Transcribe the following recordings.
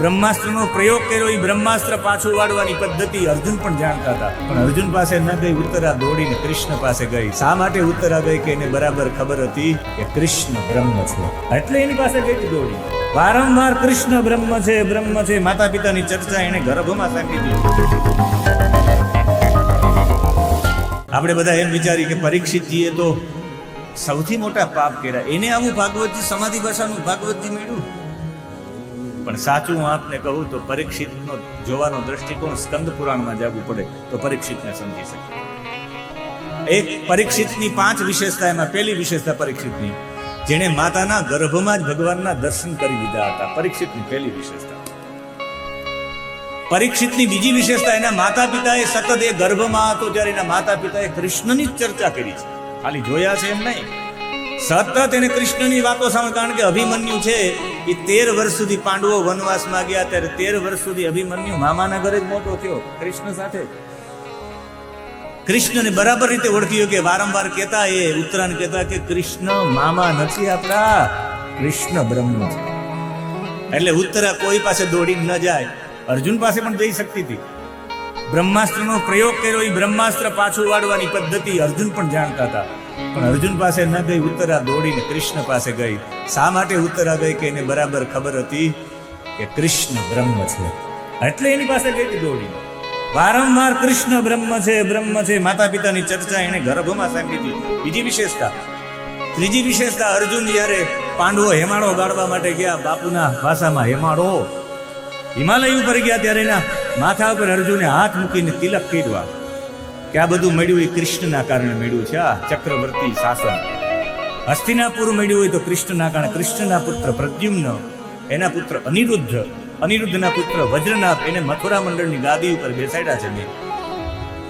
બ્રહ્માસ્ત્રનો પ્રયોગ કર્યો એ બ્રહ્માસ્ત્ર પાછું વાળવાની પદ્ધતિ અર્જુન પણ જાણતા હતા. પણ અર્જુન પાસે ન ગઈ, ઉત્તરા દોડીને કૃષ્ણ પાસે ગઈ. શા માટે ઉત્તરા ગઈ કે એને બરાબર ખબર હતી કે કૃષ્ણ બ્રહ્મ છે? એટલે એની પાસે ગઈ દોડી. વારંવાર કૃષ્ણ બ્રહ્મ છે બ્રહ્મ છે. માતા પિતાની ચર્ચા એને ગર્ભમાં સાંભળી આપણે બધા એમ વિચારી કે પરીક્ષિતજીએ તો સૌથી મોટા પાપ કર્યા. એને આવું ભાગવતજી સમાધિ ભાષાનું ભાગવતજી મળ્યું પણ સાચું હું આપને કહું તો પરીક્ષિતનો જોવાનો દ્રષ્ટિકોણ સ્કંદ પુરાણમાં જાગવું પડે તો પરીક્ષિતને સમજી શકે. એક પરીક્ષિતની પાંચ વિશેષતા એમાં પહેલી વિશેષતા પરીક્ષિતની. જેણે માતાના ગર્ભમાં જ ભગવાનના દર્શન કરી દીધા હતા. પરીક્ષિતની પહેલી વિશેષતા. પરીક્ષિતની બીજી વિશેષતા એના માતા પિતાએ સતત એ ગર્ભમાં હતો ત્યારે એના માતા પિતાએ કૃષ્ણની જ ચર્ચા કરી છે. ખાલી જોયા છે એમ નહીં. સતત એને કૃષ્ણની વાતો સામે કારણ કે અભિમન્યુ છે એ તેર વર્ષ સુધી પાંડવો વનવાસમાં ગયા, ત્યારે તેર વર્ષ સુધી અભિમન્યુ મામાના ઘરે જ મોટો થયો, કૃષ્ણ સાથે. કૃષ્ણને બરાબર રીતે ઓળખ્યો કે વારંવાર કહેતા એ, ઉત્તરાયણ કહેતા કે, કૃષ્ણ, મામા નથી આપણા, કૃષ્ણ બ્રહ્મ. એટલે ઉત્તરા કોઈ પાસે દોડી ન જાય. અર્જુન પાસે પણ જઈ શકતી હતી. બ્રહ્માસ્ત્રનો પ્રયોગ કર્યો એ બ્રહ્માસ્ત્ર પાછું વાળવાની પદ્ધતિ અર્જુન પણ જાણતા હતા. પણ અર્જુન પાસે ન ગઈ, ઉત્તરા દોડીને કૃષ્ણ પાસે ગઈ. શા માટે ઉત્તરા ગઈ કે એને બરાબર ખબર હતી કે કૃષ્ણ બ્રહ્મ છે? એટલે એની પાસે ગઈ દોડીને. વારંવાર કૃષ્ણ બ્રહ્મ છે બ્રહ્મ છે. માતા પિતાની ચર્ચા એને ગર્ભમાં સાંભળી હતી. બીજી વિશેષતા. ત્રીજી વિશેષતા, અર્જુન જ્યારે પાંડવો હેમાળો ગાળવા માટે ગયા, બાપુના ભાષામાં હેમાળો, હિમાલય ઉપર ગયા ત્યારે એના માથા ઉપર અર્જુને હાથ મૂકીને તિલક કર્યા કે આ બધું મળ્યું એ કૃષ્ણના કારણે મળ્યું છે. આ ચક્રવર્તી શાસન. હસ્તિનાપુર મળ્યું હોય તો કૃષ્ણના કારણે. કૃષ્ણના પુત્ર પ્રદ્યુમ્ન, એના પુત્ર અનિરુદ્ધ, અનિરુદ્ધના પુત્ર વજ્રનાથ એને મથુરા મંડળની ગાદી ઉપર બેસાડ્યા છે મેં.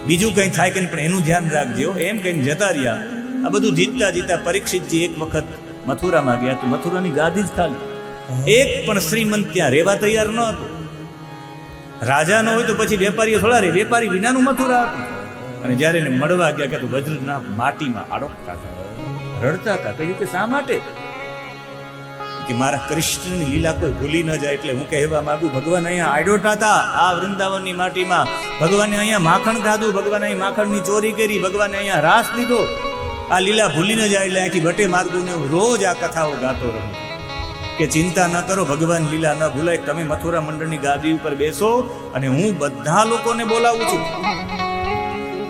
બીજું કંઈ થાય કે પણ એનું ધ્યાન રાખજો. એમ કહીને જતા રહ્યા. આ બધું જીતતા જીતતા પરીક્ષિતજી એક વખત મથુરામાં ગયા તો મથુરાની ગાદી જ ખાલી. એક પણ શ્રીમંત ત્યાં રહેવા તૈયાર ન હતું. રાજા ન હોય તો પછી વેપારીઓ થોડા રે વેપારી વિનાનું મથુરા હતું અને જ્યારે એને મળવા ગયા કે તો વજ્રના માટીમાં આડોકતા હતા રડતા હતા કહ્યું કે શા માટે? કે મારા કૃષ્ણની લીલા કોઈ ભૂલી ન જાય એટલે હું કહેવા માંગુ, ભગવાન અહીંયા આડોટા હતા આ વૃંદાવનની માટીમાં. ભગવાને અહીંયા માખણ ખાધું ભગવાને અહીં માખણની ચોરી કરી, ભગવાને અહીંયા રાસ લીધો આ લીલા ભૂલી ન જાય એટલે અહીંથી બટે માર્ગું હું રોજ આ કથાઓ ગાતો રહું કે ચિંતા ન કરો, ભગવાન લીલા ન ભૂલાય. તમે મથુરા મંડળની ગાદી ઉપર બેસો અને હું બધા લોકોને બોલાવું છું.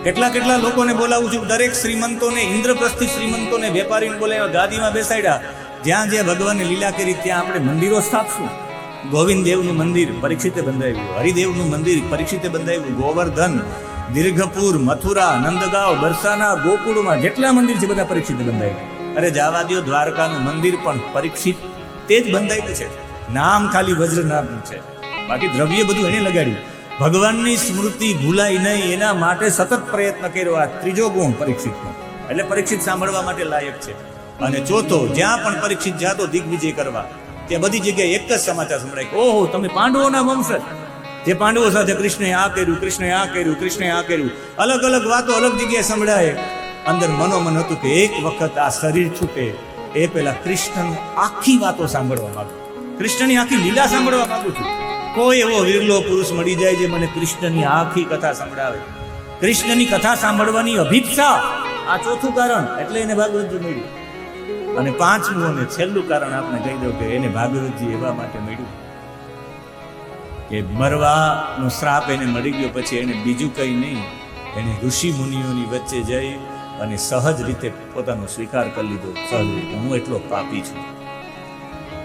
કેટલા કેટલા લોકોને બોલાવું છું? દરેક શ્રીમંતોને, ઇન્દ્રપ્રસ્થિત શ્રીમંતોને વેપારીને બોલાવ્યા ગાદીમાં બેસાડ્યા. જ્યાં જ્યાં ભગવાનની લીલા કરી, ત્યાં આપણે મંદિરો સ્થાપશું. ગોવિંદ દેવનું મંદિર પરીક્ષિતે બંધાવ્યું હરિદેવનું મંદિર પરીક્ષિતે બંધાવ્યું ગોવર્ધન, દીર્ઘપુર, મથુરા, નંદગાંવ, બરસાના, ગોકુળમાં જેટલા મંદિર છે બધા પરીક્ષિતે બંધાવ્યા અરે જાવાદીઓ, દ્વારકાનું મંદિર પણ પરીક્ષિત તે જ બંધાયું છે. નામ ખાલી વજ્રનાથનું છે. બાકી દ્રવ્ય બધું એને લગાડ્યું. ભગવાનની સ્મૃતિ ભૂલાય નહીં, એના માટે સતત પ્રયત્ન કર્યો. આ ત્રીજો ગુણ પરીક્ષિતનો એટલે પરીક્ષિત સાંભળવા માટે લાયક છે. અને ચોથો જ્યાં પણ પરીક્ષિત જાતો દિગ્વિજય કરવા. ત્યાં બધી જગ્યાએ એક જ સમાચાર સંભળાય. ઓહો, તમે પાંડવોના વંશજ. જે પાંડવો સાથે કૃષ્ણે આ કર્યું, કૃષ્ણે આ કર્યું, કૃષ્ણે આ કર્યું. અલગ અલગ વાતો અલગ જગ્યાએ સંભળાય. અંદર મનોમન હતું કે એક વખત આ શરીર છૂટે. એ પેલા કૃષ્ણની આખી વાતો સાંભળવા માંગુ. કૃષ્ણની આખી લીલા સાંભળવા માંગુ છું. કોઈ એવો વિરલો પુરુષ મળી જાય જે મને કૃષ્ણની આખી કથા સંભળાવે. કૃષ્ણની કથા સાંભળવાની અભિપ્સા. આ ચોથું કારણ, એટલે એને ભાગવતજી મળ્યું. અને પાંચમું અને છેલ્લું કારણ આપણે કહી દઉં કે એને ભાગવતજી એવા માટે મળ્યું કે મરવાનો શ્રાપ એને મળી ગયો, પછી એને બીજું કંઈ નહીં. એને ઋષિ મુનિઓની વચ્ચે જઈ અને સહજ રીતે પોતાનો સ્વીકાર કરી લીધો. સહજ રીતે હું એટલો પાપી છું.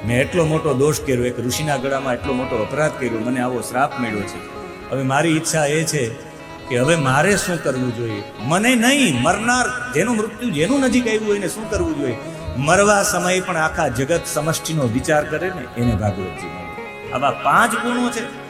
મેં એટલો મોટો દોષ કર્યો, એક ઋષિના ગળામાં એટલો મોટો અપરાધ કર્યો, મને આવો શ્રાપ મળ્યો છે. હવે મારી ઈચ્છા એ છે કે હવે મારે શું કરવું જોઈએ? મને નહીં, મરનાર જેનું મૃત્યુ જેનું નજીક આવ્યું હોય એને શું કરવું જોઈએ? મરવા સમયે પણ આખા જગત સમષ્ટિનો વિચાર કરે ને, એને ભાગવતજી મળે આવા પાંચ ગુણો છે.